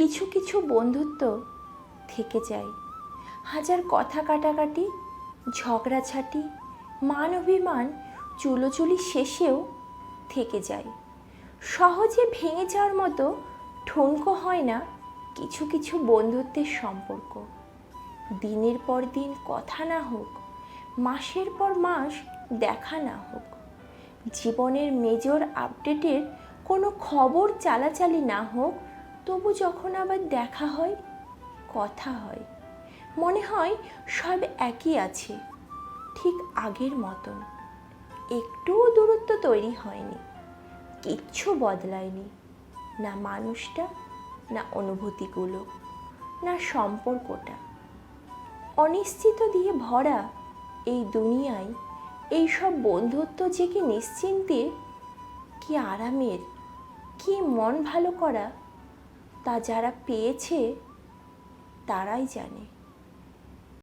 কিছু কিছু বন্ধুত্ব থেকে যায়। হাজার কথা কাটাকাটি ঝগড়াঝাটি মান অভিমান চুলোচুলি শেষেও থেকে যায়। সহজে ভেঙে যাওয়ার মতো ঠুনকো হয় না কিছু কিছু বন্ধুত্বের সম্পর্ক। দিনের পর দিন কথা না হোক, মাসের পর মাস দেখা না হোক, জীবনের মেজর আপডেটের কোনো খবর চালাচালি না হোক তবু যখন আবার দেখা হয়, কথা হয়, মনে হয় সব একই আছে, ঠিক আগের মতন। একটুও দূরত্ব তৈরি হয়নি, কিচ্ছু বদলায়নি, না মানুষটা, না অনুভূতিগুলো, না সম্পর্কটা। অনিশ্চিত দিয়ে ভরা এই দুনিয়ায়, এই সব বন্ধুত্ব যে কি নিশ্চিন্তের কি আরামের, কি মন ভালো করা তা যারা পেয়েছে তারাই জানে।